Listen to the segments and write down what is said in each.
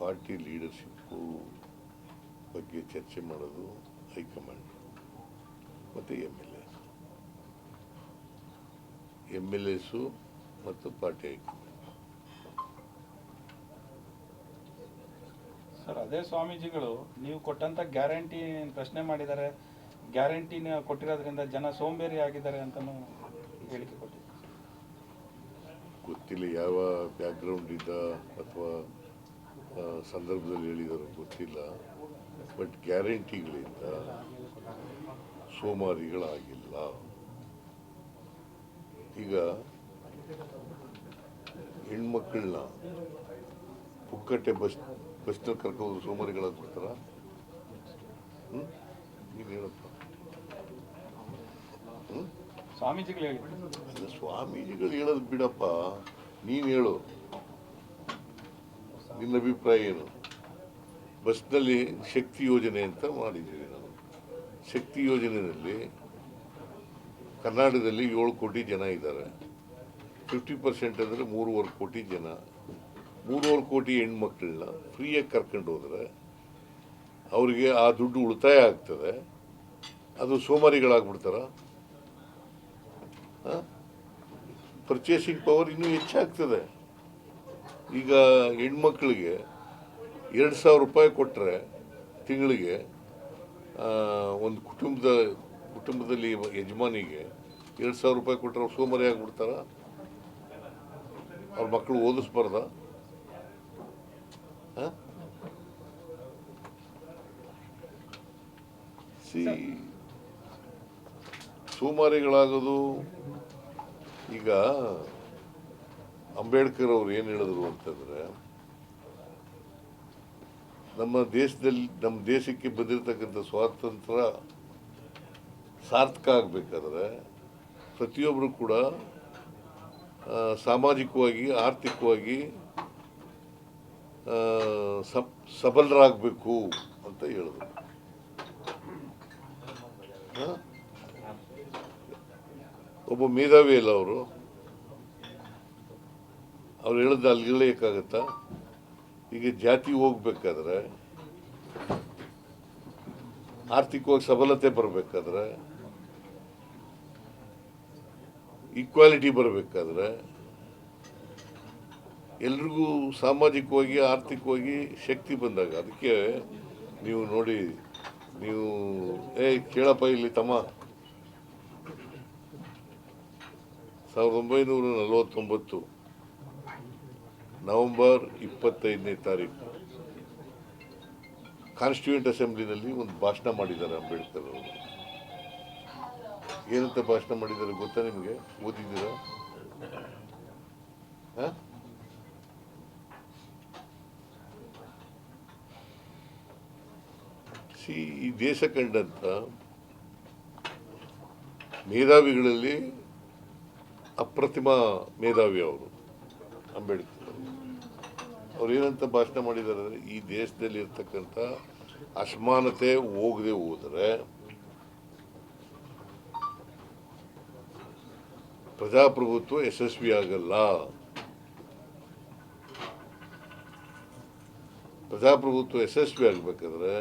Party leadership ಬಗ್ಗೆ ಚರ್ಚೆ ಮಾಡೋದು ಹೈಕಮಾಂಡ್ ಮತ್ತು M L S. M L S ಮತ್ತು ಪಾರ್ಟಿ ಹೈಕಮಾಂಡ್. ಸರ್ ಅದೇ ಸ್ವಾಮೀಜಿಗಳು ನೀವು ಕೊಟ್ಟಂತ ಗ್ಯಾರಂಟಿ ಪ್ರಶ್ನೆ ಮಾಡಿದ್ದಾರೆ? ಗ್ಯಾರಂಟಿನ ಕೊಟ್ಟಿರೋದ್ರಿಂದ ಜನ ಸೋಂಬೇರಿ ಆಗಿದ್ದಾರೆ ಅಂತಲೂ ಹೇಳಿಕೆ ಕೊಟ್ಟಿದ್ದಾರೆ ಗೊತ್ತಿಲ್ಲ ಯಾವ ಬ್ಯಾಕ್ಗ್ರೌಂಡ್ ಇದ್ದ ಅಥವಾ ಸಂದರ್ಭದಲ್ಲಿ ಹೇಳಿದರು ಗೊತ್ತಿಲ್ಲ. ಬಟ್ ಗ್ಯಾರಂಟಿಗಳಿಂದ ಸೋಮಾರಿಗಳಾಗಿಲ್ಲ. ಈಗ ಹೆಣ್ಮಕ್ಳನ್ನ ಪುಕ್ಕಟ್ಟೆ ಬಸ್ ಬಸ್ನಲ್ಲಿ ಕರ್ಕೊಂಡು ಸೋಮಾರಿಗಳಾಗ್ಬಿಡ್ತಾರ ನೀನು ಹೇಳಪ್ಪ. ಸ್ವಾಮೀಜಿಗಳು ಸ್ವಾಮೀಜಿಗಳು ಹೇಳೋದು ಬಿಡಪ್ಪ. ನೀನು ಹೇಳು. ನಿನ್ನ ಅಭಿಪ್ರಾಯ ಏನು? ಬಸ್ನಲ್ಲಿ ಶಕ್ತಿ ಯೋಜನೆ ಅಂತ ಮಾಡಿದ್ದೀವಿ ನಾವು. ಶಕ್ತಿ ಯೋಜನೆಯಲ್ಲಿ ಕರ್ನಾಟಕದಲ್ಲಿ ಏಳು ಕೋಟಿ ಜನ ಇದ್ದಾರೆ. ಫಿಫ್ಟಿ ಪರ್ಸೆಂಟ್ ಅಂದರೆ ಮೂರುವರೆ ಕೋಟಿ ಜನ. ಮೂರುವರೆ ಕೋಟಿ ಹೆಣ್ಮಕ್ಳನ್ನ ಫ್ರೀಯಾಗಿ ಕರ್ಕೊಂಡು ಹೋದರೆ ಅವರಿಗೆ ಆ ದುಡ್ಡು ಉಳಿತಾಯ ಆಗ್ತದೆ. ಅದು ಸೋಮಾರಿಗಳಾಗ್ಬಿಡ್ತಾರ? ಪರ್ಚೇಸಿಂಗ್ ಪವರ್ ಇನ್ನೂ ಹೆಚ್ಚಾಗ್ತದೆ. ಈಗ ಹೆಣ್ಮಕ್ಳಿಗೆ ಎರಡು ಸಾವಿರ ರೂಪಾಯಿ ಕೊಟ್ಟರೆ ತಿಂಗಳಿಗೆ ಒಂದು ಕುಟುಂಬದ, ಕುಟುಂಬದಲ್ಲಿ ಯಜಮಾನಿಗೆ ಎರಡು ಸಾವಿರ ರೂಪಾಯಿ ಕೊಟ್ಟರೆ ಅವ್ರು ಸೋಮಾರಿ ಆಗಿಬಿಡ್ತಾರ? ಅವ್ರ ಮಕ್ಕಳು ಓದಿಸ್ಬಾರ್ದ? ಸಿ, ಸೋಮಾರಿಗಳಾಗೋದು ಈಗ ಅಂಬೇಡ್ಕರ್ ಅವ್ರು ಏನು ಹೇಳಿದ್ರು ಅಂತಂದರೆ, ನಮ್ಮ ದೇಶದಲ್ಲಿ, ನಮ್ಮ ದೇಶಕ್ಕೆ ಬಂದಿರತಕ್ಕಂಥ ಸ್ವಾತಂತ್ರ್ಯ ಸಾರ್ಥಕ ಆಗಬೇಕಾದ್ರೆ ಪ್ರತಿಯೊಬ್ಬರು ಕೂಡ ಸಾಮಾಜಿಕವಾಗಿ, ಆರ್ಥಿಕವಾಗಿ ಸಬ್, ಸಬಲರಾಗಬೇಕು ಅಂತ ಹೇಳಿದ್ರು? ಒಬ್ಬ ಮೇಧಾವಿ ಅಲ್ಲ ಅವರು ಅವ್ರು ಹೇಳಿದ ಅಲ್ಲಿರ್ಲೇಕಾಗತ್ತಾ ಈಗ ಜಾತಿ ಹೋಗ್ಬೇಕಾದ್ರೆ, ಆರ್ಥಿಕವಾಗಿ ಸಬಲತೆ ಬರಬೇಕಾದ್ರೆ ಈಕ್ವಾಲಿಟಿ ಬರಬೇಕಾದ್ರೆ, ಎಲ್ರಿಗೂ ಸಾಮಾಜಿಕವಾಗಿ, ಆರ್ಥಿಕವಾಗಿ ಶಕ್ತಿ ಬಂದಾಗ, ಅದಕ್ಕೆ ನೀವು ನೋಡಿ, ನೀವು, ಏ, ಕೇಳಪ್ಪ ಇಲ್ಲಿ ತಮ್ಮ. ಸಾವಿರದ ಒಂಬೈನೂರ ನಲವತ್ತೊಂಬತ್ತು ನವೆಂಬರ್ ಇಪ್ಪತ್ತೈದನೇ ತಾರೀಕು. ಕಾನ್ಸ್ಟಿಟ್ಯೂಂಟ್ ಅಸೆಂಬ್ಲಿನಲ್ಲಿ ಒಂದು ಭಾಷಣ ಮಾಡಿದ್ದಾರೆ ಅಂಬೇಡ್ಕರ್ ಅವರು. ಏನಂತ ಭಾಷಣ ಮಾಡಿದ್ದಾರೆ ಗೊತ್ತಾ ನಿಮಗೆ? ಓದಿದ್ದೀರಾ? ಸಿ, ಈ ದೇಶ ಕಂಡಂಥ ಮೇಧಾವಿಗಳಲ್ಲಿ ಅಪ್ರತಿಮ ಮೇಧಾವಿ ಅವರು ಅಂಬೇಡ್ಕರ್. ಅವ್ರು ಏನಂತ ಭಾಷಣ ಮಾಡಿದ್ದಾರೆ ಅಂದರೆ, ಈ ದೇಶದಲ್ಲಿ ಇರ್ತಕ್ಕಂಥ ಅಸಮಾನತೆ ಹೋಗದೆ ಹೋದರೆ ಪ್ರಜಾಪ್ರಭುತ್ವ ಯಶಸ್ವಿ ಆಗಲ್ಲ. ಪ್ರಜಾಪ್ರಭುತ್ವ ಯಶಸ್ವಿ ಆಗಬೇಕಾದ್ರೆ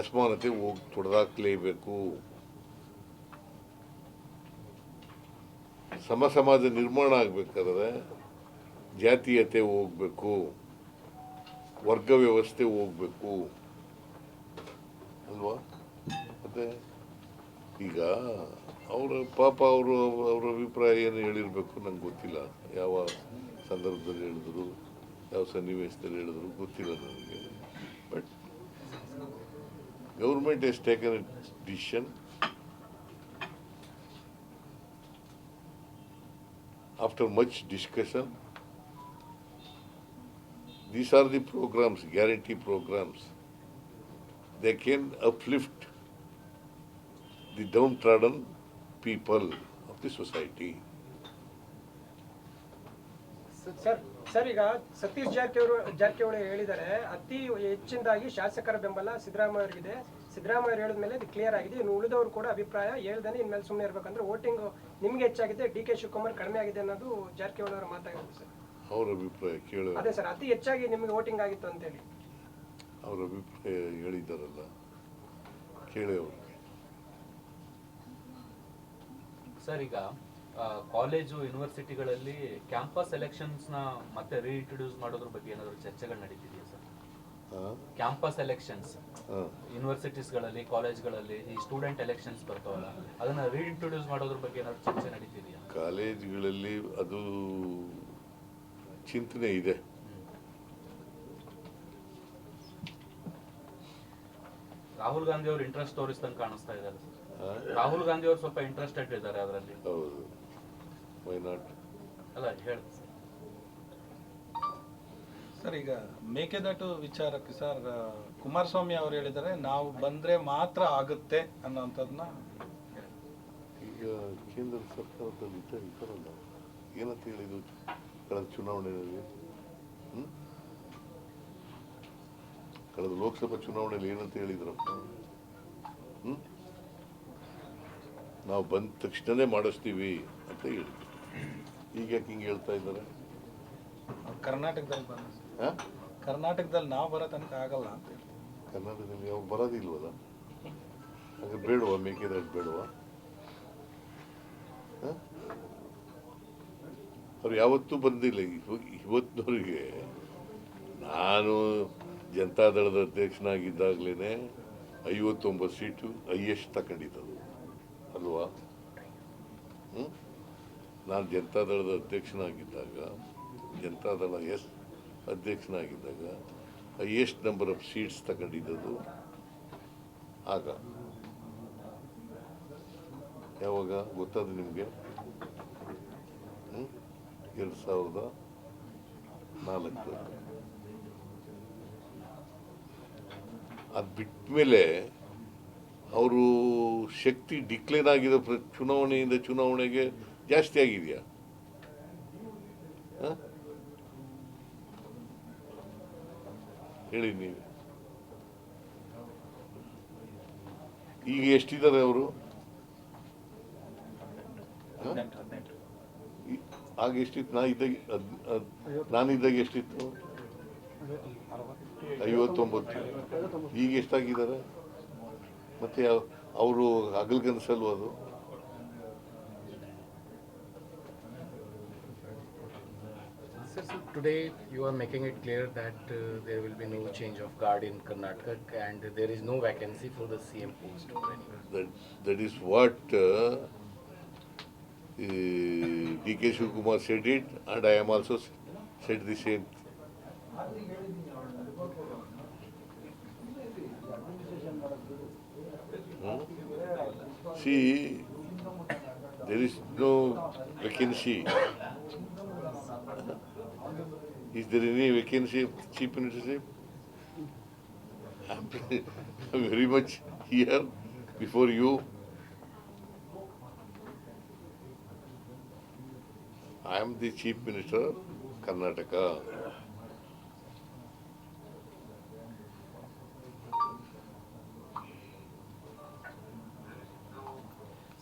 ಅಸಮಾನತೆ ಹೋಗಿ ತೊಡೆದಾಕ್ಲೇಬೇಕು. ಸಮ ಸಮಾಜ ನಿರ್ಮಾಣ ಆಗಬೇಕಾದ್ರೆ ಜಾತೀಯತೆ ಹೋಗ್ಬೇಕು ವರ್ಗ ವ್ಯವಸ್ಥೆ ಹೋಗ್ಬೇಕು. ಅಲ್ವಾ? ಮತ್ತೆ ಈಗ ಅವರ ಪಾಪ ಅವರು ಅವರ ಅಭಿಪ್ರಾಯ ಏನು ಹೇಳಿರ್ಬೇಕು ನಂಗೆ ಗೊತ್ತಿಲ್ಲ. ಯಾವ ಸಂದರ್ಭದಲ್ಲಿ ಹೇಳಿದ್ರು ಯಾವ ಸನ್ನಿವೇಶದಲ್ಲಿ ಹೇಳಿದ್ರು ಗೊತ್ತಿಲ್ಲ ನನಗೆ. But government has taken decision after much discussion, these are the programs, guarantee programs. They can uplift the downtrodden people of the society. Sir sir ಈಗ ಸತೀಶ್ ಜಾರಕಿಹೊಳಿ ಜಾರಕಿಹೊಳಿ ಹೇಳಿದ್ದಾರೆ ಅತಿ ಹೆಚ್ಚಿನದಾಗಿ ಶಾಸಕರ ಬೆಂಬಲ ಸಿದ್ದರಾಮಯ್ಯ ಅವರಿಗಿದೆ ಸಿದ್ದರಾಮಯ್ಯ ಹೇಳಿದ ಮೇಲೆ ಇದು ಕ್ಲಿಯರ್ ಆಗಿದೆ ಇನ್ನು ಉಳಿದವರು ಕೂಡ ಅಭಿಪ್ರಾಯ ಹೇಳ್ದೇನೆ ಇನ್ಮೇಲೆ ಸುಮ್ಮನೆ ಇರಬೇಕಂದ್ರೆ ವೋಟಿಂಗ್ ನಿಮ್ಗೆ ಹೆಚ್ಚಾಗಿದೆ ಡಿ ಕೆ ಶಿವಕುಮಾರ್ ಕಡಿಮೆ ಆಗಿದೆ ಅನ್ನೋದು ಜಾರಕಿಹೊಳಿ ಅವರ ಮಾತಾಗಿದೆ ಸರ್ ಅವ್ರ ಅಭಿಪ್ರಾಯ ಕೇಳ. ಅದೇ ಸರ್ ಅತಿ ಹೆಚ್ಚಾಗಿ ನಿಮಗೆ ವೋಟಿಂಗ್ ಆಗಿತ್ತು ಅಂತೇಳಿ. ಅವರ ಅಭಿಪ್ರಾಯ ಹೇಳಿದ್ದಾರಲ್ಲ ಕೇಳಿ ಅವರು. ಸರ್ ಈಗ ಕಾಲೇಜು ಯೂನಿವರ್ಸಿಟಿಗಳಲ್ಲಿ ಕ್ಯಾಂಪಸ್ ಎಲೆಕ್ಷನ್ಸ್ನ ಮತ್ತೆ ರೀಇಂಟ್ರೊಡ್ಯೂಸ್ ಮಾಡೋದ್ರ ಬಗ್ಗೆ ಏನಾದರೂ ಚರ್ಚೆಗಳು ನಡೀತಿದೆಯಾ ಸರ್? ಕ್ಯಾಂಪಸ್ ಎಲೆಕ್ಷನ್ಸ್ ಯೂನಿವರ್ಸಿಟೀಸ್ಗಳಲ್ಲಿ ಕಾಲೇಜ್ಗಳಲ್ಲಿ ಈ ಸ್ಟೂಡೆಂಟ್ ಎಲೆಕ್ಷನ್ಸ್ ಬರ್ತಾವಲ್ಲ ಅದನ್ನ ರೀಇಂಟ್ರೊಡ್ಯೂಸ್ ಮಾಡೋದ್ರ ಬಗ್ಗೆ ಏನಾದರೂ ಚರ್ಚೆ ನಡೀತಿದೆಯಾ? ಕಾಲೇಜ್ಗಳಲ್ಲಿ ಅದು ಚಿಂತನೆ ಇದೆ ರಾಹುಲ್ ಗಾಂಧಿ ಅವರು ಇಂಟ್ರೆಸ್ಟ್ ತೋರಿಸ್ದಂಗೆ ಕಾಣಿಸ್ತಾ ಇದ್ದಾರೆ. ಸರ್ ರಾಹುಲ್ ಗಾಂಧಿ ಅವರು ಸ್ವಲ್ಪ ಇಂಟ್ರೆಸ್ಟೆಡ್ ಇದ್ದಾರೆ ಅದರಲ್ಲಿ. ಹೌದು. ವೈ ನಾಟ್ ಅಲ್ಲ ಹೇಳಿ ಸರ್. ಸರ್ ಈಗ ಮೇಕೆದಾಟು ವಿಚಾರಕ್ಕೆ ಸರ್ ಕುಮಾರಸ್ವಾಮಿ ಅವರು ಹೇಳಿದರೆ ನಾವು ಬಂದ್ರೆ ಮಾತ್ರ ಆಗುತ್ತೆ ಅನ್ನೋಂಥದ್ದನ್ನ ಈಗ ಕೇಂದ್ರ ಸರ್ಕಾರದ ವಿಚಾರ ಏನಂತ ಹೇಳಿದ್ರು ಕಳೆದ ಚುನಾವಣೆಯಲ್ಲಿ? ಕಳೆದ ಲೋಕಸಭಾ ಚುನಾವಣೆಯಲ್ಲಿ ಏನಂತ ಹೇಳಿದ್ರಪ್ಪ ಹ್ಞೂ ನಾವು ಬಂದ ತಕ್ಷಣನೇ ಮಾಡಿಸ್ತೀವಿ ಅಂತ ಹೇಳಿದ್ರು. ಈಗ ಯಾಕೆ ಹಿಂಗೆ ಹೇಳ್ತಾ ಇದ್ದಾರೆ? ಕರ್ನಾಟಕದಲ್ಲಿ ಬಂದ ಕರ್ನಾಟಕದಲ್ಲಿ ನಾವು ಬರೋ ತನಕ ಆಗಲ್ಲ ಅಂತ ಕರ್ನಾಟಕದಲ್ಲಿ ಅವ್ರು ಬರೋದಿಲ್ವಲ್ಲ? ಹಾಗೆ ಬೇಡವಾ ಮೇಕೆದಾಟು ಬೇಡವಾ? ಹ? ಅವ್ರು ಯಾವತ್ತೂ ಬಂದಿಲ್ಲ. ಇವ- ಇವತ್ತಿನವರಿಗೆ ನಾನು ಜನತಾದಳದ ಅಧ್ಯಕ್ಷನಾಗಿದ್ದಾಗಲೇ ಐವತ್ತೊಂಬತ್ತು ಸೀಟು ಹೈಯೆಸ್ಟ್ ತಗೊಂಡಿದ್ದದು. ಅಲ್ವಾ? ಹ್ಞೂ ನಾನು ಜನತಾದಳದ ಅಧ್ಯಕ್ಷನಾಗಿದ್ದಾಗ ಜನತಾದಳ ಎಸ್ ಅಧ್ಯಕ್ಷನಾಗಿದ್ದಾಗ ಹೈಯೆಸ್ಟ್ ನಂಬರ್ ಆಫ್ ಸೀಟ್ಸ್ ತಗೊಂಡಿದ್ದದು. ಆಗ. ಯಾವಾಗ? ಗೊತ್ತಾದ ನಿಮಗೆ? ಎರಡು ಸಾವಿರದ ನಾಲ್ಕು ಅದು ಬಿಟ್ಮೇಲೆ ಅವರು ಶಕ್ತಿ ಡಿಕ್ಲೇರ್ ಆಗಿರೋ ಪ್ರ ಚುನಾವಣೆಯಿಂದ ಚುನಾವಣೆಗೆ ಜಾಸ್ತಿ ಆಗಿದೆಯಾ? ಹೇಳಿ ನೀವು. ಈಗ ಎಷ್ಟಿದ್ದಾರೆ ಅವರು? ಆಗ ಎಷ್ಟಿತ್ತು ನಾ ಇದ್ದಾಗ ನಾನಿದ್ದಾಗ ಎಷ್ಟಿತ್ತು ಐವತ್ತೊಂಬತ್ತು ಈಗ ಎಷ್ಟಾಗಿದ್ದಾರೆ ಮತ್ತೆ ಅವರು ಹಗಲ್ಗನಸಲ್ವ ಅದು today you are making it clear that uh, there will be no change of guard in Karnataka and there is no vacancy for the CM post. that that is what uh, Uh, D.K. Shukumar said it, and I am also said the same. Hmm? See, there is no vacancy. is there any vacancy of the chief? I'm very much here before you. I am the chief minister Karnataka Karnataka.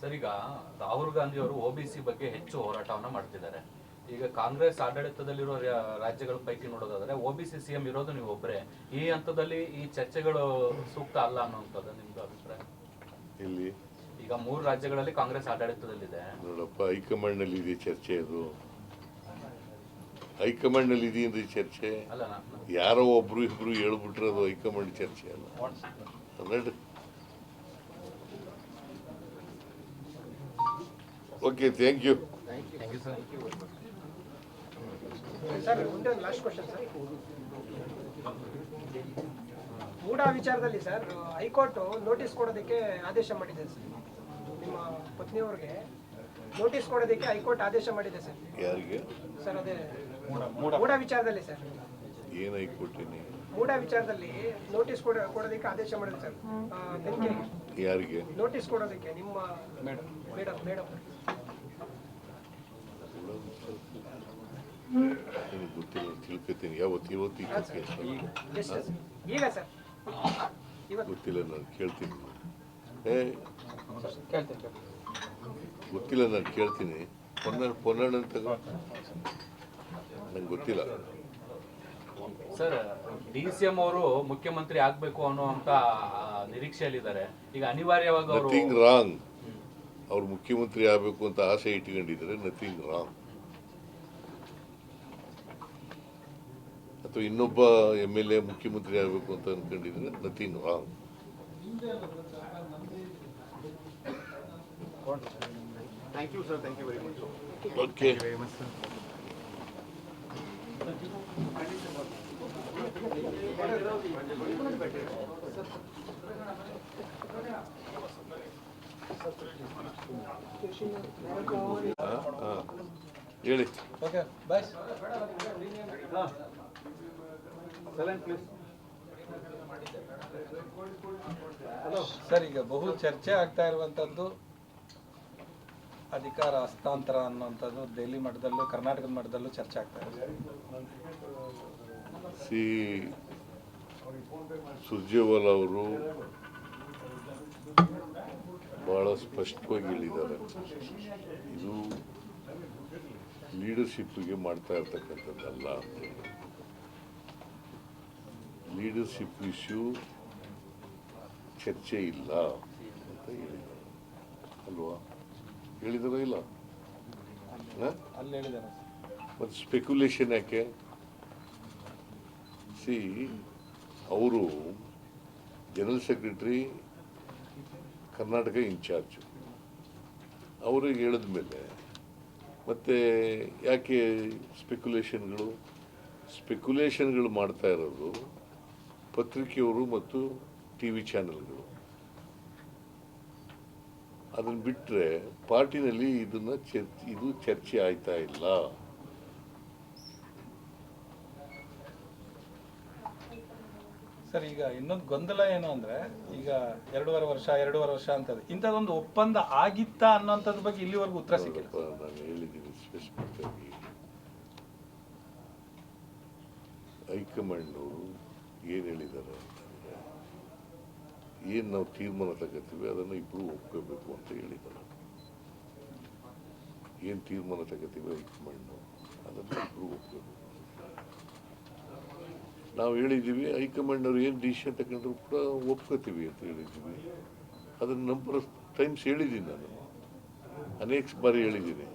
Sir ಈಗ ರಾಹುಲ್ ಗಾಂಧಿ ಅವರು OBC ಬಗ್ಗೆ ಹೆಚ್ಚು ಹೋರಾಟವನ್ನ ಮಾಡ್ತಿದ್ದಾರೆ. ಈಗ ಕಾಂಗ್ರೆಸ್ ಆಡಳಿತದಲ್ಲಿರೋ ರಾಜ್ಯಗಳ ಪೈಕಿ ನೋಡೋದಾದ್ರೆ ಒಬಿಸಿ ಸಿಎಂ ಇರೋದು ನೀವು ಒಬ್ಬರೇ ಈ ಹಂತದಲ್ಲಿ ಈ ಚರ್ಚೆಗಳು ಸೂಕ್ತ ಅಲ್ಲ ಅನ್ನುವಂಥದ್ದು ನಿಮ್ದು ಅಭಿಪ್ರಾಯ? ಇಲ್ಲಿ ಈಗ ಮೂರು ರಾಜ್ಯಗಳಲ್ಲಿ ಕಾಂಗ್ರೆಸ್ ಆಡಳಿತದಲ್ಲಿದೆ. ನೋಡಪ್ಪ ಹೈಕಮಾಂಡ್ನಲ್ಲಿ ಇದೆ ಚರ್ಚೆ ಅದು. ಹೈಕಮಾಂಡ್ನಲ್ಲಿ ಇದೆಯಂದ್ರೆ ಚರ್ಚೆ. ಅಲ್ಲ ಯಾರೋ ಒಬ್ರು ಇಬ್ರು ಹೇಳ್ಬಿಟ್ರೆ ಅದು ಹೈಕಮಾಂಡ್ ಚರ್ಚೆ ಅಲ್ಲ. Okay thank you thank you. Sir ಒಂದೇ ಒಂದು ಲಾಸ್ಟ್ ಕ್ವಶನ್ ಸರ್ ಮೂಡ ವಿಚಾರದಲ್ಲಿ ಸರ್ ಹೈಕೋರ್ಟ್ ನೋಟಿಸ್ ಕೊಡೋದಕ್ಕೆ ಆದೇಶ ಮಾಡಿದೆ ಸರ್ ನಿಮ್ಮ ಪತ್ನಿಯವ್ರಿಗೆ ನೋಟಿಸ್ ಕೊಡೋದಕ್ಕೆ ಹೈಕೋರ್ಟ್ ಆದೇಶ ಮಾಡಿದೆ ಸರ್. ಯಾರಿಗೆ? ಸರ್ ಅದೇ ಮೂಡ ವಿಚಾರದಲ್ಲಿ ಸರ್. ಏನಾಗಿ ಕೊಟ್ಟಿನಿ ಮೂಡ ವಿಚಾರದಲ್ಲಿ ನೋಟಿಸ್ ಕೊಡ ಕೊಡೋದಕ್ಕೆ ಆದೇಶ ಮಾಡಿದೆ ಸರ್. ಬೆಂಕಿ ಯಾರಿಗೆ? ನೋಟಿಸ್ ಕೊಡೋದಕ್ಕೆ ನಿಮ್ಮ ಮೇಡಮ್ ಮೇಡಮ್ ಮೇಡಮ್ ಗೊತ್ತಿಲ್ಲ ತಿಳ್ಕೊತೀನಿ. ಯಾವತ್ತು ಇವತ್ತು ಹಾಂ ಸರ್. ಸರ್? ಈಗ ಸರ್. ಇವತ್ತು ಗೊತ್ತಿಲ್ಲ ನಾನು ಕೇಳ್ತೀನಿ. ಏ ಕೇಳ್ತೇನೆ ಗೊತ್ತಿಲ್ಲ ನಾನು ಕೇಳ್ತೀನಿ. ಪೊನ್ನ ಪೊನ್ನಣ್ಣ ಅಂತ ನಂಗೆ ಗೊತ್ತಿಲ್ಲ. ಸರ್ ಡಿ ಸಿ ಎಂ ಅವರು ಮುಖ್ಯಮಂತ್ರಿ ಆಗ್ಬೇಕು ಅನ್ನೋ ಅಂತ ನಿರೀಕ್ಷೆಯಲ್ಲಿದ್ದಾರೆ. ಈಗ ಅನಿವಾರ್ಯವಾಗಿ ಅವರು ನಥಿಂಗ್ ರಾಂಗ್ ಅವ್ರು ಮುಖ್ಯಮಂತ್ರಿ ಆಗಬೇಕು ಅಂತ ಆಸೆ ಇಟ್ಟುಕೊಂಡಿದ್ದಾರೆ ನಥಿಂಗ್ ರಾಂಗ್ ಅಥವಾ ಇನ್ನೊಬ್ಬ ಎಂ ಎಲ್ ಎ ಮುಖ್ಯಮಂತ್ರಿ ಆಗಬೇಕು ಅಂತ ಅನ್ಕೊಂಡಿದ್ರೆ nothing wrong Thank you, sir. Thank you very much. Okay very much, sir. ಹೇಳಿ ಓಕೆ ಬಾಯ್ ಸರ್ ಈಗ ಬಹು ಚರ್ಚೆ ಆಗ್ತಾ ಇರುವಂತದ್ದು ಅಧಿಕಾರ ಹಸ್ತಾಂತರ ಅನ್ನುವಂಥದ್ದು ದೆಹಲಿ ಮಟ್ಟದಲ್ಲೂ, ಕರ್ನಾಟಕದ ಮಟ್ಟದಲ್ಲೂ ಚರ್ಚೆ ಆಗ್ತಾ ಇದೆ. ಸಿ. ಸುರ್ಜೇವಾಲ ಅವರು ಬಹಳ ಸ್ಪಷ್ಟವಾಗಿ ಹೇಳಿದ್ದಾರೆ. ಇದು ಲೀಡರ್ಶಿಪ್ಗೆ ಮಾಡ್ತಾ ಇರ್ತಕ್ಕಂಥದ್ದಲ್ಲ ಲೀಡರ್ಶಿಪ್ ಇಶ್ಯೂ ಚರ್ಚೆ ಇಲ್ಲ ಅಂತ ಹೇಳಿದ್ದಾರೆ. ಅಲ್ವಾ? ಹೇಳಿದಾರ ಇಲ್ಲ? ಮತ್ತು ಸ್ಪೆಕ್ಯುಲೇಷನ್ ಯಾಕೆ? ಸಿ ಅವರು ಜನರಲ್ ಸೆಕ್ರೆಟರಿ ಕರ್ನಾಟಕ ಇನ್ಚಾರ್ಜು ಅವ್ರಿಗೆ ಹೇಳಿದ ಮೇಲೆ ಮತ್ತೆ ಯಾಕೆ ಸ್ಪೆಕ್ಯುಲೇಷನ್ಗಳು ಸ್ಪೆಕ್ಯುಲೇಷನ್ಗಳು ಮಾಡ್ತಾ ಇರೋದು ಪತ್ರಿಕೆಯವರು ಮತ್ತು ಟಿ ವಿ ಚಾನೆಲ್ಗಳು ಅದನ್ನು ಬಿಟ್ಟರೆ ಪಾರ್ಟಿನಲ್ಲಿ ಇದನ್ನ ಚರ್ಚ್ ಇದು ಚರ್ಚೆ ಆಯ್ತಾ ಇಲ್ಲ? ಸರ್ ಈಗ ಇನ್ನೊಂದು ಗೊಂದಲ ಏನು ಅಂದ್ರೆ ಈಗ ಎರಡೂವರೆ ವರ್ಷ ಎರಡೂವರೆ ವರ್ಷ ಅಂತದ್ದು. ಇಂಥದ್ದೊಂದು ಒಪ್ಪಂದ ಆಗಿತ್ತಾ ಅನ್ನೋಂಥದ್ರ ಬಗ್ಗೆ ಇಲ್ಲಿವರೆಗೂ ಉತ್ತರ ಸಿಕ್ಕಿಲ್ಲ. ನಾನು ಹೇಳಿದ್ದೀನಿ ಸ್ಪೆಸಿಫಿಕ್ ಆಗಿ ಹೈಕಮಾಂಡ್ನವರು ಏನು ಹೇಳಿದ್ದಾರೆ ಏನು ನಾವು ತೀರ್ಮಾನ ತಗೋತೀವಿ, ಅದನ್ನು ಇಬ್ಬರು ಒಪ್ಕೋಬೇಕು ಅಂತ ಹೇಳಿದ್ದಾರೆ. ಏನು ತೀರ್ಮಾನ ತಗೋತೀವಿ ಮಣ್ಣು ಅದನ್ನು ಇಬ್ಬರು ಒಪ್ಕೋಬೇಕು. ನಾವು ಹೇಳಿದ್ದೀವಿ, ಹೈಕಮಾಂಡ್ನವ್ರು ಏನು ಡಿಸಿಷನ್ ತಗೊಂಡ್ರು ಕೂಡ ಒಪ್ಕೋತೀವಿ ಅಂತ ಹೇಳಿದ್ದೀವಿ. ಅದನ್ನು ನಂಬರ್ ಟೈಮ್ಸ್ ಹೇಳಿದ್ದೀನಿ ನಾನು. ಅನೇಕ ಬಾರಿ ಹೇಳಿದ್ದೀನಿ.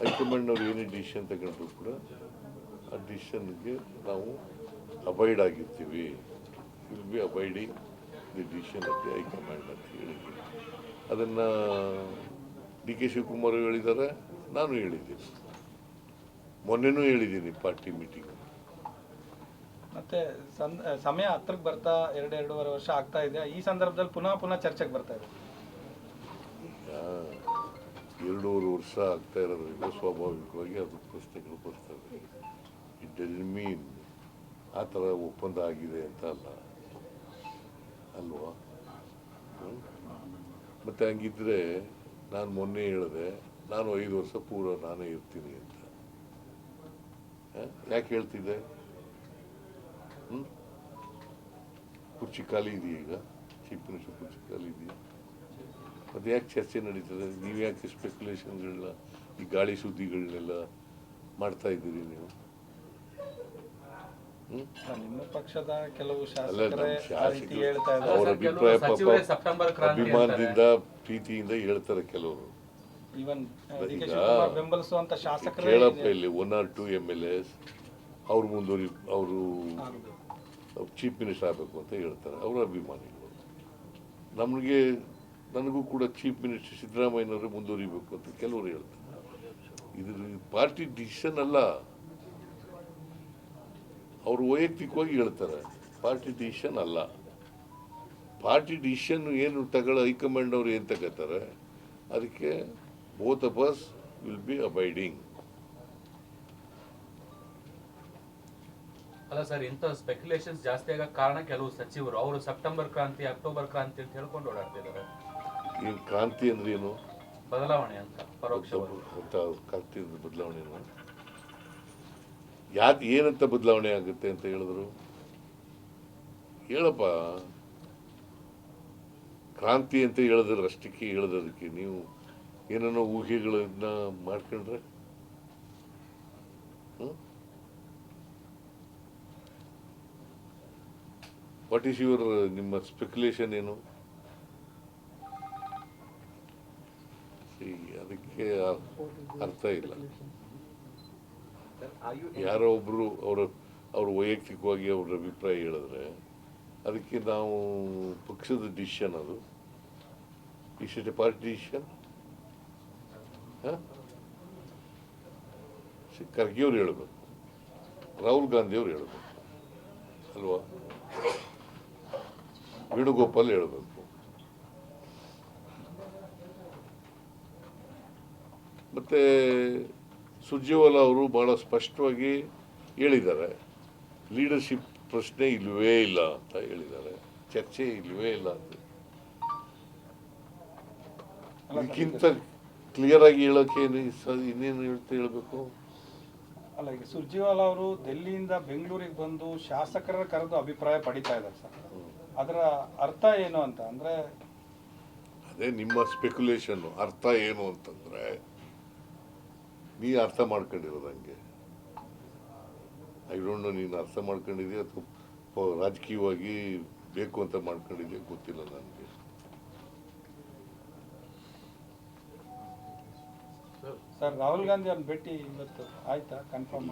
ಹೈಕಮಾಂಡ್ನವ್ರು ಏನೇ ಡಿಸಿಷನ್ ತಗೊಂಡ್ರು ಕೂಡ ಆ ಡಿಸಿಷನ್ಗೆ ನಾವು ಅಬೈಡ್ ಆಗಿರ್ತೀವಿ. Will be abiding decision high command ಅಂತ ಹೇಳಿದ್ದೀನಿ ಅದನ್ನು ಡಿ ಕೆ ಶಿವಕುಮಾರ್ ಹೇಳಿದ್ದಾರೆ ನಾನು ಹೇಳಿದ್ದೀನಿ. ಮೊನ್ನೆನೂ ಹೇಳಿದ್ದೀನಿ ಪಾರ್ಟಿ ಮೀಟಿಂಗ್ ಮತ್ತೆ ಸಮಯ ಹತ್ರಕ್ಕೆ ಬರ್ತಾ ಎರಡು ಎರಡೂವರೆ ವರ್ಷ ಆಗ್ತಾ ಇದೆ. ಈ ಸಂದರ್ಭದಲ್ಲಿ ಪುನಃ ಪುನಃ ಚರ್ಚೆಗೆ ಬರ್ತಾ ಇದೆ ಎರಡೂವರೆ ವರ್ಷ ಆಗ್ತಾ ಇರೋದ್ರಿಂದ ಸ್ವಾಭಾವಿಕವಾಗಿ ಅದು ಪ್ರಶ್ನೆಗಳು ಬರ್ತವೆ ಇಟ್ ಡಸ್ ಮೀನ್ ಆ ಥರ ಒಪ್ಪಂದ ಆಗಿದೆ ಅಂತ ಅಲ್ಲ. ಅಲ್ವಾ? ಮತ್ತೆ ಹಂಗಿದ್ರೆ ನಾನು ಮೊನ್ನೆ ಹೇಳಿದೆ, ನಾನು ಐದು ವರ್ಷ ಪೂರ ನಾನೇ ಇರ್ತೀನಿ ಅಂತ? ಯಾಕೆ ಹೇಳ್ತಿದ್ದೆ? ಹ್ಞೂ ಕುರ್ಚಿ ಖಾಲಿ ಇದೆಯಾ ಈಗ? ಚೀಫ್ ಮಿನಿಸ್ಟರ್ ಕುರ್ಚಿ ಖಾಲಿ ಇದೆಯಾ? ಮತ್ತೆ ಯಾಕೆ ಚರ್ಚೆ ನಡೀತದೆ? ನೀವು ಯಾಕೆ ಸ್ಪೆಕ್ಯುಲೇಷನ್ಗಳನ್ನ ಈ ಗಾಳಿ ಸುದ್ದಿಗಳನ್ನೆಲ್ಲ ಮಾಡ್ತಾ ಇದ್ದೀರಿ ನೀವು? ನಿಮ್ಮ ಪಕ್ಷದ ಕೆಲವು ಅಲ್ಲ ಶಾಸಕರೇ ಆ ರೀತಿ ಹೇಳ್ತಾ ಅವ್ರ ಅಭಿಪ್ರಾಯ ಸಚಿವರೇ ಪಾಪ ಸೆಪ್ಟೆಂಬರ್ ಕ್ರಾಂತಿ ಅಭಿಮಾನದಿಂದ ಪ್ರೀತಿಯಿಂದ ಹೇಳ್ತಾರೆ ಕೆಲವರು. ಈವನ್ ಡಿ ಕೆ ಈಗ ಶಿವಕುಮಾರ್ ಬೆಂಬಲಿಸುವಂತ ಶಾಸಕರೇ ಕೇಳಪ್ಪ ಇಲ್ಲಿ one or two M L S ಅವ್ರು ಮುಂದುವರಿ ಅವರು ಚೀಫ್ ಮಿನಿಸ್ಟರ್ ಆಗಬೇಕು ಅಂತ ಹೇಳ್ತಾರೆ ಅವರ ಅಭಿಮಾನಿಗಳು. ನಮಗೆ ನನಗೂ ಕೂಡ ಚೀಫ್ ಮಿನಿಸ್ಟರ್ ಸಿದ್ದರಾಮಯ್ಯನವರೇ ಮುಂದುವರಿಬೇಕು ಅಂತ ಕೆಲವರು ಹೇಳ್ತಾರೆ. ಇದು ಪಾರ್ಟಿ ಡಿಸಿಷನ್ ಅಲ್ಲ. ಅವರು ವೈಯಕ್ತಿಕವಾಗಿ ಹೇಳ್ತಾರೆ ಪಾರ್ಟಿ ಡಿಸಿಷನ್ ಅಲ್ಲ. ಪಾರ್ಟಿ ಡಿಸಿಷನ್ ಏನು ತಗೊಳ್ಳೋ ಹೈಕಮಾಂಡ್ ಅವರು ಏನು ತಗೋತಾರೆ? ಅದಕ್ಕೆ both of us will be abiding ಅಲ್ಲ ಸರ್ ಇಂಥ ಸ್ಪೆಕ್ಯುಲೇಷನ್ಸ್ ಜಾಸ್ತಿ ಆಗಕ್ಕೆ ಕಾರಣ ಕೆಲವು ಸಚಿವರು ಅವರು ಸೆಪ್ಟೆಂಬರ್ ಕ್ರಾಂತಿ ಅಕ್ಟೋಬರ್ ಕ್ರಾಂತಿ ಅಂತ ಹೇಳ್ಕೊಂಡು ಓಡಾಡ್ತಿದ್ದಾರೆ ಏನು ಕ್ರಾಂತಿ ಅಂದ್ರೆ ಏನು? ಬದಲಾವಣೆ ಅಂತ ಪರೋಕ್ಷ ಕ್ರಾಂತಿ ಅಂದ್ರೆ ಬದಲಾವಣೆ ಯಾವ್ದು ಏನಂತ ಬದಲಾವಣೆ ಆಗುತ್ತೆ ಅಂತ ಹೇಳಿದ್ರು? ಹೇಳಪ್ಪ. ಕ್ರಾಂತಿ ಅಂತ ಹೇಳಿದ್ರೆ ಅಷ್ಟಕ್ಕೆ ಅದಕ್ಕೆ ನೀವು ಏನೇನೋ ಊಹೆಗಳನ್ನ ಮಾಡ್ಕೊಂಡ್ರೆ? ವಾಟ್ ಈಸ್ ಯುವರ್ ನಿಮ್ಮ ಸ್ಪೆಕ್ಯುಲೇಷನ್ ಏನು? ಅದಕ್ಕೆ ಅರ್ಥ ಇಲ್ಲ. ಯಾರೋ ಒಬ್ರು ಅವರ, ಅವ್ರ ವೈಯಕ್ತಿಕವಾಗಿ ಅವ್ರ ಅಭಿಪ್ರಾಯ ಹೇಳಿದ್ರೆ, ಅದಕ್ಕೆ ನಾವು ಪಕ್ಷದ ಡಿಸಿಷನ್ ಅದು. Is a party decision Kharge ಅವ್ರು ಹೇಳಬೇಕು. ರಾಹುಲ್ ಗಾಂಧಿ ಅವ್ರು ಹೇಳಬೇಕು. ಅಲ್ವಾ? ವೇಣುಗೋಪಾಲ್ ಹೇಳಬೇಕು. ಮತ್ತೆ ಸುರ್ಜೇವಾಲಾ ಅವರು ಬಹಳ ಸ್ಪಷ್ಟವಾಗಿ ಹೇಳಿದ್ದಾರೆ. ಲೀಡರ್ಶಿಪ್ ಪ್ರಶ್ನೆ ಇಲ್ಲವೇ ಇಲ್ಲ ಅಂತ ಹೇಳಿದ್ದಾರೆ. ಚರ್ಚೆ ಇಲ್ಲವೇ ಇಲ್ಲ ಅಂತ. ಇದಕ್ಕಿಂತ ಕ್ಲಿಯರ್ ಆಗಿ ಹೇಳೋಕೆ ಇನ್ನೇನು ಹೇಳ್ತಾ ಹೇಳಬೇಕು? ಅಲ್ಲ ಈಗ ಸುರ್ಜಿವಾಲಾ ಅವರು ದೆಲ್ಲಿಯಿಂದ ಬೆಂಗಳೂರಿಗೆ ಬಂದು ಶಾಸಕರ ಕರೆದು ಅಭಿಪ್ರಾಯ ಪಡಿತಾ ಇದ್ದಾರೆ ಸರ್. ಅದರ ಅರ್ಥ ಏನು ಅಂತ ಅಂದ್ರೆ ಅದೇ ನಿಮ್ಮ ಸ್ಪೆಕ್ಯುಲೇಷನ್ ಅರ್ಥ ಏನು ಅಂತಂದ್ರೆ ನೀ ಅರ್ಥ ಮಾಡ್ಕೊಂಡಿರೋದು ಹಂಗೆ. ಐ ಡೋಂಟ್ ನೋ ನೀನು ಅರ್ಥ ಮಾಡ್ಕೊಂಡಿದ್ಯಾ ಅಥವಾ ರಾಜಕೀಯವಾಗಿ ಬೇಕು ಅಂತ ಮಾಡ್ಕೊಂಡಿದ್ಯಾ ಗೊತ್ತಿಲ್ಲ ನನಗೆ. ಸರ್ ರಾಹುಲ್ ಗಾಂಧಿ ಅವ್ರನ್ನ ಭೇಟಿ ಇವತ್ತು ಆಯ್ತಾ? ಕನ್ಫರ್ಮ್.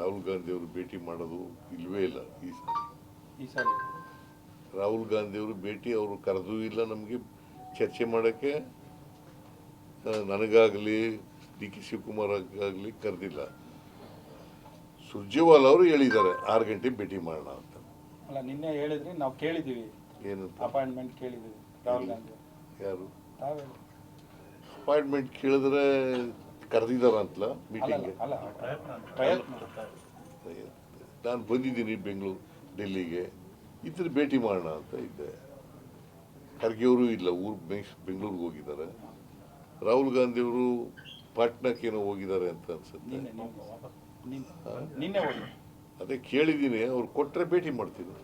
ರಾಹುಲ್ ಗಾಂಧಿ ಅವರು ಭೇಟಿ ಮಾಡೋದು ಇಲ್ವೇ ಇಲ್ಲ ಈ ಸಾರಿ. ಈ ಸಾರಿ. ರಾಹುಲ್ ಗಾಂಧಿ ಅವರು ಭೇಟಿ ಅವರು ಕರೆದೂ ಇಲ್ಲ ನಮಗೆ. ಚರ್ಚೆ ಮಾಡೋಕ್ಕೆ ನನಗಾಗಲಿ ಡಿ ಕೆ ಶಿವಕುಮಾರ್ ಆಗಲಿ ಕರೆದಿಲ್ಲ. ಸುರ್ಜೇವಾಲ್ ಅವರು ಹೇಳಿದ್ದಾರೆ ಆರು ಗಂಟೆ ಭೇಟಿ ಮಾಡೋಣ ಅಂತ. ಅಲ್ಲ ನಿನ್ನೆ ಹೇಳಿದ್ರಿ ನಾವು ಕೇಳಿದ್ದೀವಿ. ಏನು? ಅಪಾಯಿಂಟ್ಮೆಂಟ್ ಕೇಳಿದ್ದೀವಿ ರಾಹುಲ್ ಗಾಂಧಿ ಯಾರು? ತಾವೇ. ಅಪಾಯಿಂಟ್ಮೆಂಟ್ ಕೇಳಿದ್ರೆ ಕರೆದಿದ್ದಾರ ಅಂತಲ್ಲ ಅಲ್ಲ ಮೀಟಿಂಗ್ಗೆ? ಅಲ್ಲ ಪ್ರಯತ್ನ ನಾನು ಬಂದಿದ್ದೀನಿ ಬೆಂಗಳೂರು ಡೆಲ್ಲಿಗೆ. ಇದ್ರ ಭೇಟಿ ಮಾಡೋಣ ಅಂತ ಇದ್ದೆ. ಖರ್ಗೆ ಅವರು ಇಲ್ಲ ಊರು ಬೆಂಗಳೂರಿಗೆ ಹೋಗಿದ್ದಾರೆ. ರಾಹುಲ್ ಗಾಂಧಿ ಏನೋ ಹೋಗಿದ್ದಾರೆ ಅಂತ ಅನ್ಸುತ್ತೆ. ನಿನ್ನೆ ಅದೇ ಕೇಳಿದ್ದೀನಿ ಅವ್ರು ಕೊಟ್ಟರೆ ಭೇಟಿ ಮಾಡ್ತೀನಿ.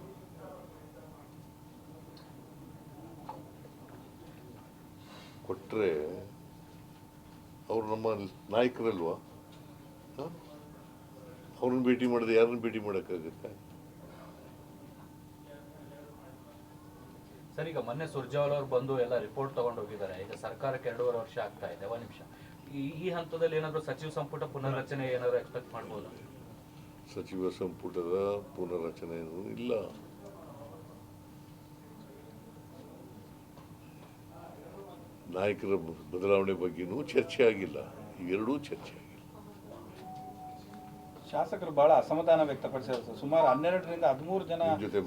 ಕೊಟ್ಟರೆ ಅವ್ರು ನಮ್ಮ ನಾಯಕರಲ್ವಾ? ಅವ್ರನ್ನ ಭೇಟಿ ಮಾಡಿದ್ರೆ ಯಾರನ್ನ ಭೇಟಿ ಮಾಡೋಕ್ಕಾಗುತ್ತೆ? ಸರ್ ಈಗ ಮೊನ್ನೆ ಸುರ್ಜಾವಲ್ ಅವರು ಬಂದು ಎಲ್ಲ ರಿಪೋರ್ಟ್ ತಗೊಂಡು ಹೋಗಿದ್ದಾರೆ. ಈಗ ಸರ್ಕಾರಕ್ಕೆ ಎರಡೂವರೆ ವರ್ಷ ಆಗ್ತಾ ಇದೆ. ಒಂದ್ ನಿಮಿಷ. ಈ ಹಂತದಲ್ಲಿ ಏನಾದರೂ ಸಚಿವ ಸಂಪುಟ ಪುನರ್ರಚನೆ ಏನಾದರೂ ಎಕ್ಸ್ಪೆಕ್ಟ್ ಮಾಡ್ಬೋದು? ಸಚಿವ ಸಂಪುಟದ ಪುನರ್ರಚನೆ ಏನು ಇಲ್ಲ. ನಾಯಕರ ಬದಲಾವಣೆ ಬಗ್ಗೆನೂ ಚರ್ಚೆ ಆಗಿಲ್ಲ. ಎರಡೂ ಚರ್ಚೆ ಶಾಸಕರು ಬಹಳ ಅಸಮಾಧಾನ ವ್ಯಕ್ತಪಡಿಸಿದ್ರು ಸರ್ ಸುಮಾರು ಹನ್ನೆರಡರಿಂದ ಹದಿಮೂರು ಜನ ಜೊತೆ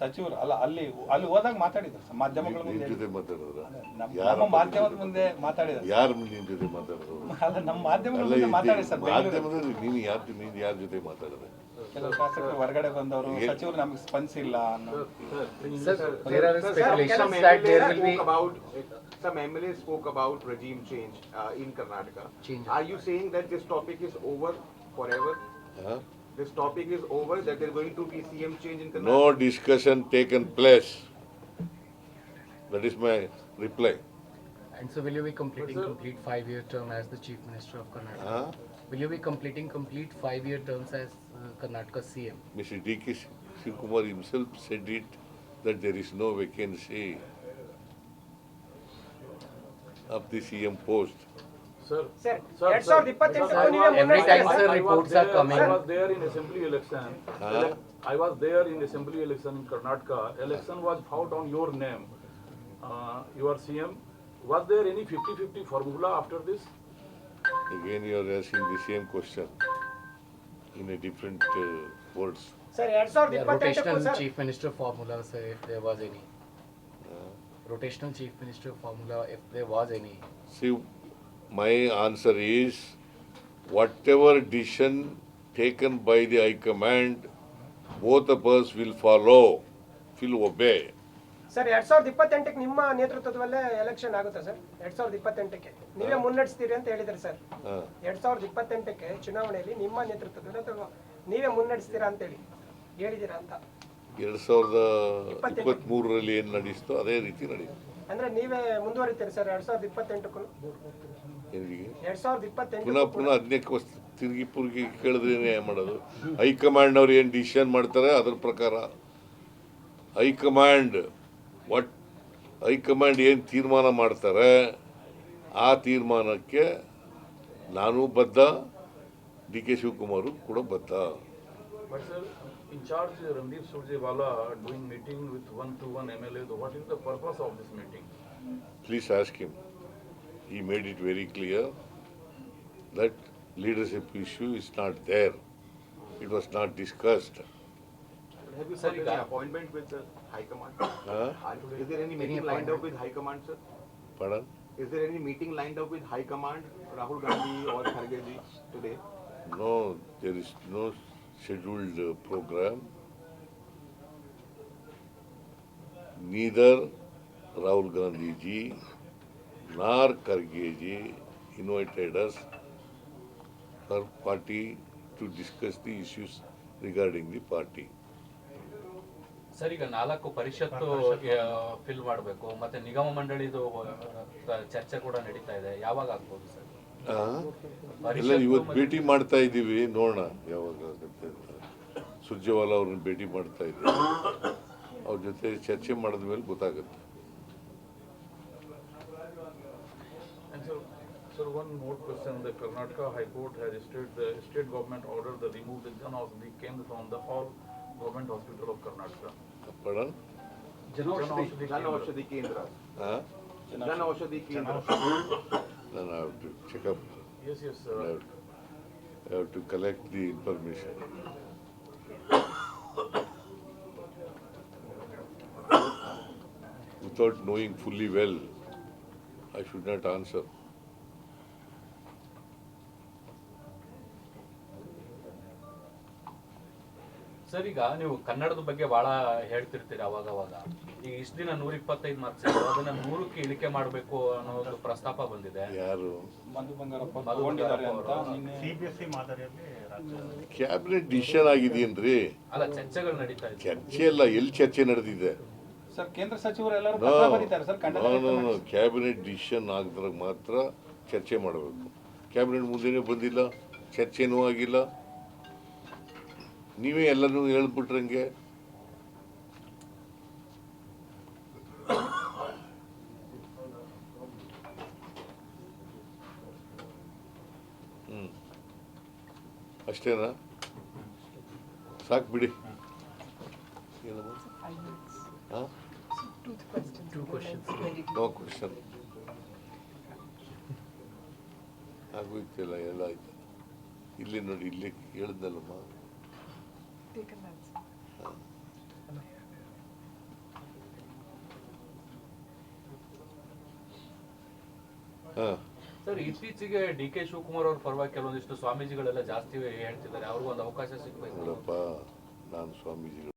ಸಚಿವರು ಅಲ್ಲ ಅಲ್ಲಿ ಅಲ್ಲಿ ಹೋದಾಗ ಮಾತಾಡಿದ್ರು ಸರ್ ಮಾಧ್ಯಮಗಳ ನಿಮ್ ಮುಂದೆ ಜೊತೆ ಮಾತಾಡಿದ್ರ ನಮ್ಮ ಯಾರ ನಮ್ಮ ಮಾಧ್ಯಮದ ಮುಂದೆ ಮಾತಾಡಿದ್ರು ಯಾರು ನಿಮ್ ಜೊತೆ ಮಾತಾಡಿದ್ರು ಅಲ್ಲ ನಮ್ಮ ಮಾಧ್ಯಮಗಳ ಅಲ್ಲ ಮುಂದೆ ಮಾತಾಡಿ ಸರ್ ಬೆಂಗಳೂರಲ್ಲಿ. ಮಾಧ್ಯಮದಲ್ಲಿ ನೀನು ಯಾರ ನೀನು ಯಾರ ಜೊತೆ ಮಾತಾಡಿದೆ ಕೆಲವು ಶಾಸಕರು ಹೊರಗಡೆ ಬಂದವರು ಸಚಿವರು ನಮಗೆ ಸ್ಪಂದಿಸಿಲ್ಲ ಅನ್ನೋ Sir, there are Sir, speculations some that there MLAs will be spoke about, some MLAs spoke about regime change uh, in Karnataka. Change. Are you saying that this topic is over forever? Huh? This topic is over, that there's going to be CM change in Karnataka? No discussion taken place. That is my reply. And so will you be completing complete five-year term as the Chief Minister of Karnataka? Huh? Will you be completing complete five-year terms as uh, Karnataka CM? Mr. D.K. Shivkumar himself said it, that there is no vacancy of the CM post. Sir, sir Sir, ಎರಡ್ sir, ಸಾವಿರದ ಇಪ್ಪತ್ತೆಂಟಕ್ಕೂ because ನೀವೇ I was- Every ಮುನ್ನಡೆಸ್ತೀರಾ time, sir? sir, I was reports are there- coming. I was there in assembly election. Huh? Elec- I was there in assembly election in Karnataka. Election was fought on your name. Uh, you are CM. Was there any 50-50 formula after this? Again, you are asking the same question in a different uh, words. Sir ಎರಡ್ ಸಾವಿರದ The ಇಪ್ಪತ್ತೆಂಟಕ್ಕೂ rotational sir Chief Minister formula, sir, if there was any. Rotational Chief Minister formula, if there was any. See, my answer is whatever decision taken by the High Command, both of us will follow, will obey. Sir ಎರಡ್ ಸಾವಿರದ ಇಪ್ಪತ್ತೆಂಟಕ್ಕೆ ನಿಮ್ಮ ನೇತೃತ್ವದಲ್ಲೇ election ಆಗುತ್ತೆ sir ಎರಡ್ ಸಾವಿರದ ಇಪ್ಪತ್ತೆಂಟಕ್ಕೆ. ನೀವೇ ಮುನ್ನಡೆಸ್ತೀರಿ ಅಂತ ಹೇಳಿದ್ರಿ sir ಎರಡ್ ಸಾವಿರದ ಇಪ್ಪತ್ತೆಂಟಕ್ಕೆ ಚುನಾವಣೆಯಲ್ಲಿ ನಿಮ್ಮ ನೇತೃತ್ವದಲ್ಲಿ ಅಥವಾ ನೀವೇ ಮುನ್ನಡೆಸ್ತೀರಾ ಅಂತೇಳಿ ಹೇಳಿದ್ದೀರಾ ಅಂತ. ಎರಡು ಸಾವಿರದ ಇಪ್ಪತ್ತೆಂಟು. ಇಪ್ಪತ್ತ್ಮೂರರಲ್ಲಿ ಏನು ನಡೀಸ್ತೋ ಅದೇ ರೀತಿ ನಡೀತು ಅಂದ್ರೆ ನೀವೇ ಮುಂದುವರಿತೀರಿ ಸರ್ ಎರಡ್ ಸಾವಿರದ ಇಪ್ಪತ್ತೆಂಟಕ್ಕೂ? ಪುನಃ ಪುನಃ ಅದನ್ನೇ ತಿರುಗಿ ಪುರುಗಿ ಕೇಳಿದ್ರೇನೆ ಮಾಡೋದು? ಹೈಕಮಾಂಡ್ನವ್ರು ಏನು ಡಿಸಿಷನ್ ಮಾಡ್ತಾರೆ? ಅದ್ರ ಪ್ರಕಾರ. ಹೈಕಮಾಂಡ್ ಒಟ್ ಹೈಕಮಾಂಡ್ ಏನು ತೀರ್ಮಾನ ಮಾಡ್ತಾರೆ? ಆ ತೀರ್ಮಾನಕ್ಕೆ ನಾನು ಬದ್ಧ ಡಿ ಕೆ ಶಿವಕುಮಾರು ಕೂಡ ಬದ್ಧ. But sir, in charge uh, Randeep Surjewala doing meeting with one to one MLA, what is the purpose of this meeting? Please ask him. He made it very clear that leadership issue is not there. It was not discussed. Have you Sir, got you any appointment with the High Command? Huh? Is there any meeting lined up with High Command, sir? Pardon? Is there any meeting lined up with High Command, Rahul Gandhi or Kharge ji today? No, there is no scheduled uh, program. Neither Rahul Gandhi ji nor Karge invited us us party to discuss the issues regarding the party. party. Sir ಈಗ ನಾಲ್ಕು ಪರಿಷತ್ತು fill ಮಾಡಬೇಕು. ಮತ್ತೆ ನಿಗಮ ಮಂಡಳಿದು ಚರ್ಚೆ ಕೂಡ ನಡೀತಾ ಇದೆ. ಯಾವಾಗ ಆಗ್ಬೋದು ಸರ್? ಇಲ್ಲ ಇವತ್ತು ಭೇಟಿ ಮಾಡ್ತಾ ಇದ್ದೀವಿ. ನೋಡೋಣ ಯಾವಾಗ ಆಗುತ್ತೆ ಅಂತ. ಸುರ್ಜೇವಾಲ ಅವ್ರನ್ನ ಭೇಟಿ ಮಾಡ್ತಾ ಇದ್ದೀವಿ. ಅವ್ರ ಜೊತೆ ಚರ್ಚೆ ಮಾಡಿದ ಮೇಲೆ ಗೊತ್ತಾಗುತ್ತೆ. Sir, one more question. The Karnataka High Court has stated the state government ordered the remove the Jan Aushadhi Kendra from the all government hospital of Karnataka. Pardon? Jan Kendra. Kendra. Then I have to check up. Yes, yes, sir. I have to, I have to collect the information. Without knowing fully well, I should not answer. Sir ಈಗ ನೀವು ಕನ್ನಡದ ಬಗ್ಗೆ ಬಹಳ ಹೇಳ್ತಿರ್ತೀರಿ ಅವಾಗ ಅವಾಗ. ಈಗ ಇಷ್ಟು ದಿನ ನೂರ ಇಪ್ಪತ್ತೈದು ಮಾರ್ಕ್ಸ್ ಇತ್ತು ಅದನ್ನ ನೂರಕ್ಕೆ ಇಳಿಕೆ ಮಾಡಬೇಕು ಅನ್ನೋ ಒಂದು ಪ್ರಸ್ತಾಪ ಬಂದಿದೆ. ಯಾರು? ಮಧು ಬಂಗಾರಪ್ಪ ಸಿಬಿಎಸ್ಇ ಮಾದರಿಯಲ್ಲಿ ಕ್ಯಾಬಿನೆಟ್ ಡಿಸಿಷನ್ ಆಗಿದೆಯೇನ್ರಿ? ಅಲ್ಲ ಚರ್ಚೆಗಳು ನಡೀತಾ ಇದೆ. ಚರ್ಚೆ ಅಲ್ಲ ಎಲ್ಲಿ ಚರ್ಚೆ ನಡೆದಿದೆ? ಸರ್ ಕೇಂದ್ರ ಸಚಿವರು ಎಲ್ಲರೂ ನೋ ಪತ್ರ ಬರೀತಾರೆ ಸರ್. ಕ್ಯಾಬಿನೆಟ್ ಡಿಸಿಷನ್ ಆಗದ್ರಾಗ ಮಾತ್ರ ಚರ್ಚೆ ಮಾಡಬೇಕು. ಕ್ಯಾಬಿನೆಟ್ ಮುಂದೆನೇ ಬಂದಿಲ್ಲ ಚರ್ಚೆನೂ ಆಗಿಲ್ಲ. ನೀವೇ ಎಲ್ಲನೂ ಹೇಳ್ಬಿಟ್ರಂಗೆ. ಅಷ್ಟೇನಾ? ಸಾಕು ಬಿಡಿ. ಹಾಂ. ನೋ ಕ್ವಶನ್ ಆಗೋಯ್ತಿಲ್ಲ, ಎಲ್ಲ ಆಯ್ತು. ಇಲ್ಲಿ ನೋಡಿ, ಇಲ್ಲಿ ಹೇಳ್ದಲ್ಲಮ್ಮ ಹಾಂ. ಸರ್ ಇತ್ತೀಚೆಗೆ ಡಿ ಕೆ ಶಿವಕುಮಾರ್ ಅವ್ರ ಪರವಾಗಿ ಕೆಲವೊಂದಿಷ್ಟು ಸ್ವಾಮೀಜಿಗಳೆಲ್ಲ ಜಾಸ್ತಿ ಹೇಳ್ತಿದ್ದಾರೆ. ಅವ್ರಿಗೊಂದು ಅವಕಾಶ ಸಿಗ್ಬೇಕು. ನೋಡಪ್ಪ ನಾನು ಸ್ವಾಮೀಜಿಗಳು